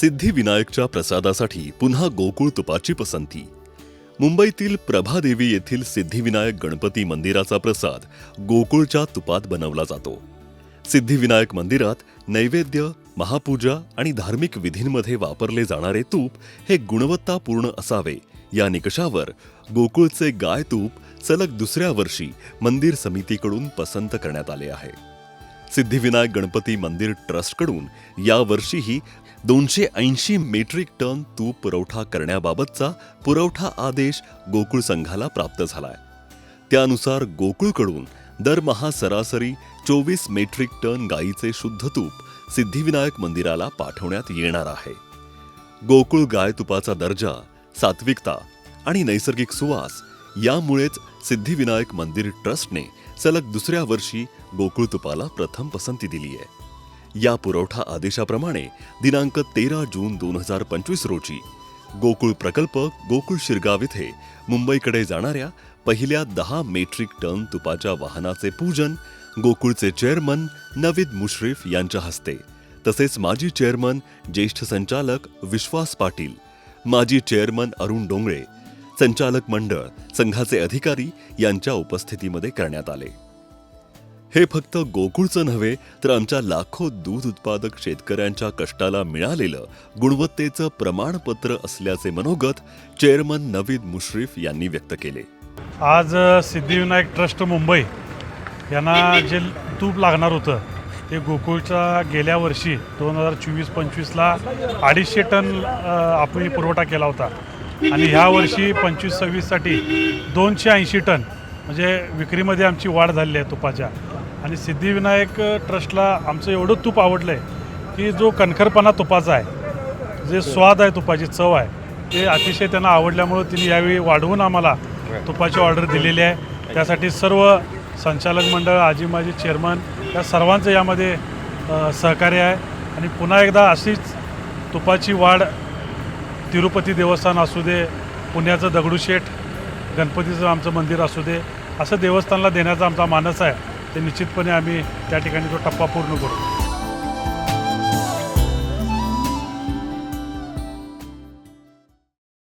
सिद्धिविनायकच्या प्रसादासाठी पुन्हा गोकुळ तुपाची पसंती. मुंबईतील प्रभादेवी येथील सिद्धिविनायक गणपती मंदिराचा प्रसाद गोकुळच्या तुपात बनवला जातो. सिद्धिविनायक मंदिरात नैवेद्य महापूजा आणि धार्मिक विधींमध्ये वापरले जाणारे तूप हे गुणवत्तापूर्ण असावे. या निकषावर गोकुळचे गाय तूप सलग दुसऱ्या वर्षी मंदिर समितीकडून पसंत करण्यात आले आहे. सिद्धिविनायक गणपती मंदिर ट्रस्टकडून यावर्षीही दोनशे ऐंशी मेट्रिक टन तूप पुरवठा करण्याबाबतचा पुरवठा आदेश गोकुळ संघाला प्राप्त झालाय. त्यानुसार गोकुळकडून दरमहा सरासरी चोवीस मेट्रिक टन गायीचे शुद्ध तूप सिद्धिविनायक मंदिराला पाठवण्यात येणार आहे. गोकुळ गाय तुपाचा दर्जा सात्विकता आणि नैसर्गिक सुवास यामुळेच सिद्धिविनायक मंदिर ट्रस्टने सलग दुसऱ्या वर्षी गोकुळ तुपाला प्रथम पसंती दिली आहे या पुरवठा आदेशाप्रमाणे दिनांक तेरा जून दोन हजार पंचवीस रोजी गोकुळ प्रकल्प गोकुळ शिरगाव इथे मुंबईकडे जाणाऱ्या पहिल्या दहा मेट्रिक टन तुपाच्या वाहनाचे पूजन गोकुळचे चेअरमन नवीद मुश्रीफ यांच्या हस्ते. तसेच माजी चेअरमन ज्येष्ठ संचालक विश्वास पाटील माजी चेअरमन अरुण डोंगळे संचालक मंडळ संघाचे अधिकारी यांच्या उपस्थितीमध्ये करण्यात आले. हे फक्त गोकुळचं नव्हे तर आमच्या लाखो दूध उत्पादक शेतकऱ्यांच्या कष्टाला मिळालेलं गुणवत्तेचं प्रमाणपत्र असल्याचे मनोगत चेअरमन नवीद मुश्रीफ यांनी व्यक्त केले. आज सिद्धिविनायक ट्रस्ट मुंबई यांना जे तूप लागणार होतं ते गोकुळच्या गेल्या वर्षी दोन हजार चोवीस पंचवीसला अडीचशे टन आपण पुरवठा केला होता. आणि ह्या वर्षी पंचवीस सव्वीससाठी दोनशे ऐंशी टन म्हणजे विक्रीमध्ये आमची वाढ झालेली आहे तुपाच्या. आणि सिद्धिविनायक ट्रस्टला आमचं एवढं तूप आवडलं आहे की जो कणखरपणा तुपाचा आहे जे स्वाद आहे तुपाची चव आहे ते अतिशय त्यांना आवडल्यामुळं तिने यावेळी वाढवून आम्हाला तुपाची ऑर्डर दिलेली आहे. त्यासाठी सर्व संचालक मंडळ आजी माजी चेअरमन या सर्वांचं यामध्ये सहकार्य आहे. आणि पुन्हा एकदा अशीच तुपाची वाढ तिरुपती देवस्थान असू दे पुण्याचं दगडूशेठ गणपतीचं आमचं मंदिर असू दे असं देवस्थानला देण्याचा आमचा मानस आहे. ते निश्चितपणे आम्ही त्या ठिकाणी तो टप्पा पूर्ण करू.